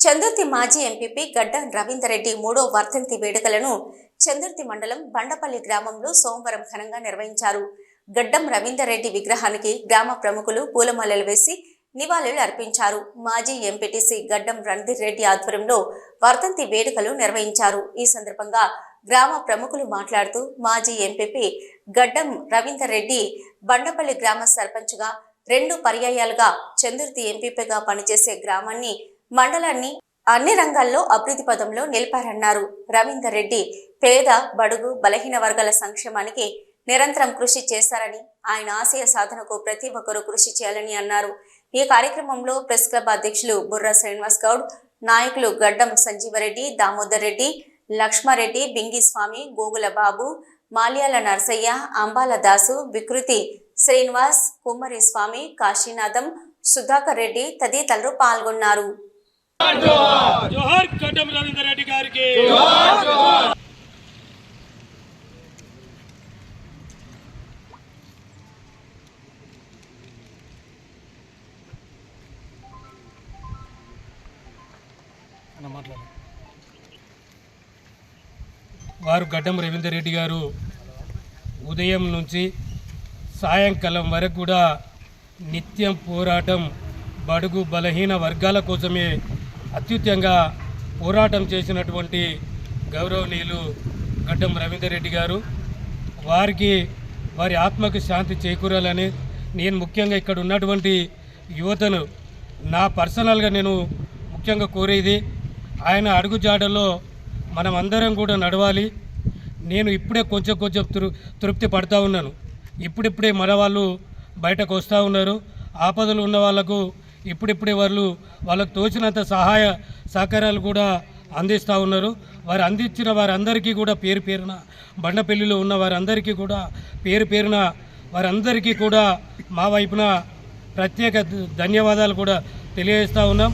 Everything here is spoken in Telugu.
చందుర్తి మాజీ ఎంపీపీ గడ్డ రవీందర్రెడ్డి మూడో వర్ధంతి వేడుకలను చందుర్తి మండలం బండపల్లి గ్రామంలో సోమవారం ఘనంగా నిర్వహించారు. గడ్డం రవీందర్రెడ్డి విగ్రహానికి గ్రామ ప్రముఖులు పూలమాలలు వేసి నివాళులు అర్పించారు. మాజీ ఎంపీటీసీ గడ్డం రణధీర్ రెడ్డి ఆధ్వర్యంలో వర్ధంతి వేడుకలు నిర్వహించారు. ఈ సందర్భంగా గ్రామ ప్రముఖులు మాట్లాడుతూ మాజీ ఎంపీపీ గడ్డం రవీందర్ రెడ్డి బండపల్లి గ్రామ సర్పంచ్గా రెండు పర్యాయాలుగా చందుర్తి ఎంపీపీగా పనిచేసే గ్రామాన్ని మండలాన్ని అన్ని రంగాల్లో అభివృద్ధి పదంలో నిలిపారన్నారు. రవీందర్ రెడ్డి పేద బడుగు బలహీన వర్గాల సంక్షేమానికి నిరంతరం కృషి చేశారని ఆయన ఆశయ సాధనకు ప్రతి ఒక్కరూ కృషి చేయాలని అన్నారు. ఈ కార్యక్రమంలో ప్రెస్ క్లబ్ అధ్యక్షులు బుర్రా శ్రీనివాస్ గౌడ్ నాయకులు గడ్డం సంజీవరెడ్డి దామోదర్ రెడ్డి లక్ష్మారెడ్డి బింగిస్వామి గోగుల బాబు మాల్యాల నర్సయ్య అంబాల దాసు వికృతి శ్రీనివాస్ కుమ్మరి స్వామి కాశీనాథం సుధాకర్ రెడ్డి తదితరులు పాల్గొన్నారు. జోహార్ రవీందర్ రెడ్డి గారికి వారు గడ్డం రవీందర్ రెడ్డి గారు ఉదయం నుంచి సాయంకాలం వరకు కూడా నిత్యం పోరాటం బడుగు బలహీన వర్గాల కోసమే అత్యుత్యంగా పోరాటం చేసినటువంటి గౌరవనీయులు గడ్డం రవీందర్ రెడ్డి గారు. వారికి వారి ఆత్మకు శాంతి చేకూరాలని నేను ముఖ్యంగా ఇక్కడ ఉన్నటువంటి యువతను నా పర్సనల్గా నేను ముఖ్యంగా కోరేది ఆయన అడుగుజాడలో మనం అందరం కూడా నడవాలి. నేను ఇప్పుడే కొంచెం కొంచెం తృ తృప్తి పడతా ఉన్నాను. ఇప్పుడిప్పుడే మన వాళ్ళు బయటకు వస్తూ ఉన్నారు. ఆపదలు ఉన్న వాళ్ళకు ఇప్పుడిప్పుడే వాళ్ళు వాళ్ళకు తోచినంత సహాయ సహకారాలు కూడా అందిస్తూ ఉన్నారు. వారు అందించిన వారందరికీ కూడా పేరు పేరున బండపల్లిలో ఉన్న వారందరికీ కూడా పేరు పేరున వారందరికీ కూడా మా వైపున ప్రత్యేక ధన్యవాదాలు కూడా తెలియజేస్తూ ఉన్నాం.